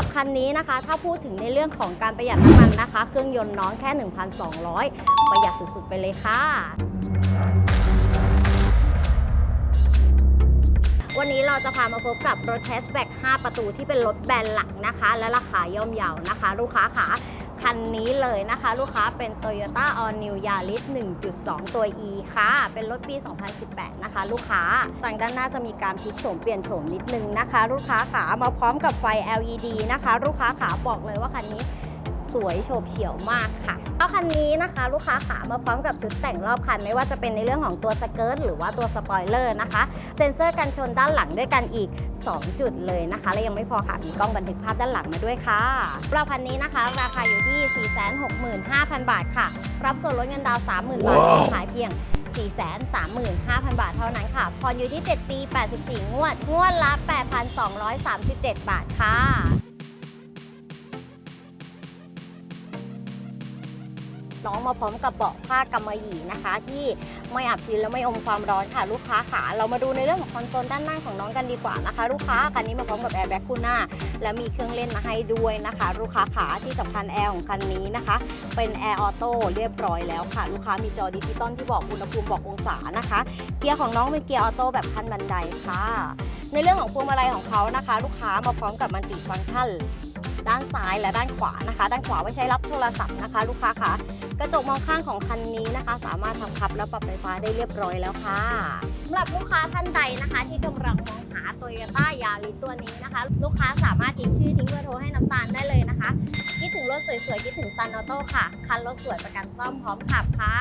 รับคันนี้นะคะ ถ้าพูดถึงในเรื่องของการประหยัดน้ำมันนะคะ เครื่องยนต์น้องแค่ 1,200 ประหยัดสุดๆไปเลยค่ะวันนี้เราจะพามาพบกับรถแฮชแบ็ก5 ประตูที่เป็นรถแบรนด์หลักนะคะ และราคาย่อมเยาวนะคะ ลูกค้าค่ะ คันนี้เลยนะคะ ลูกค้าเป็น Toyota All New Yaris 1.2 ตัว E ค่ะ เป็นรถปี 2018 นะคะ ลูกค้าจางด้านหน้าจะมีการพลิกโฉมเปลี่ยนโฉมนิดนึงนะคะ ลูกค้าขามาพร้อมกับไฟ LED นะคะ ลูกค้าขาบอกเลยว่าคันนี้ สวยโฉบเฉี่ยวมากค่ะแล้วคันนี้นะคะ ลูกค้าขามาพร้อมกับชุดแต่งรอบคันไม่ว่าจะเป็นในเรื่องของตัวสเกิร์ตหรือว่าตัวสปอยเลอร์นะคะ เซ็นเซอร์กันชนด้านหลังด้วยกันอีก 2 จุดเลยนะคะ และยังไม่พอค่ะมีกล้องบันทึกภาพด้านหลังมาด้วยค่ะรอบคันนี้นะคะ ราคาอยู่ที่ 465,000 บาทค่ะ รับส่วนลดเงินดาวน์30,000 บาทขายเพียง435,000 บาทเท่านั้นค่ะ ผ่อนอยู่ที่ 7 ปี 84 งวด งวดละ 8,237 บาทค่ะ น้องมาพร้อมกับเบาะผ้ากำมะหยี่นะคะ ที่ไม่อับชื้นและไม่อมความร้อนค่ะลูกค้าขาเรามาดูในเรื่องของคอนโซลด้านหน้าของน้องกันดีกว่านะคะ ลูกค้าคันนี้มาพร้อมกับแอร์แบ็กคู่หน้าและมีเครื่องเล่นมาให้ด้วยนะคะ ลูกค้าขาที่สำคัญแอร์ของคันนี้นะคะ เป็นแอร์ออโต้เรียบร้อยแล้วค่ะ ลูกค้ามีจอดิจิตอลที่บอกอุณหภูมิบอกองศานะคะ เกียร์ของน้องเป็นเกียร์ออโต้แบบขั้นบันไดค่ะ ในเรื่องของพวงมาลัยของเขานะคะ ลูกค้ามาพร้อมกับมันติฟังก์ชัน ด้านซ้ายและด้านขวานะคะ ด้านขวาไว้ใช้รับโทรศัพท์นะคะ ลูกค้าค่ะกระจกมองข้างของคันนี้นะคะ สามารถทำพับและปรับไฟฟ้าได้เรียบร้อยแล้วค่ะสำหรับลูกค้าท่านใดนะคะ ที่กำลังมองหา Toyota Yaris ตัวนี้นะคะ ลูกค้าสามารถทิ้งชื่อทิ้งเบอร์โทรให้น้ำตาลได้เลยนะคะ คิดถึงรถสวยๆ คิดถึงซันออโต้ค่ะ คันรถสวยประกันซ่อมพร้อมขับค่ะ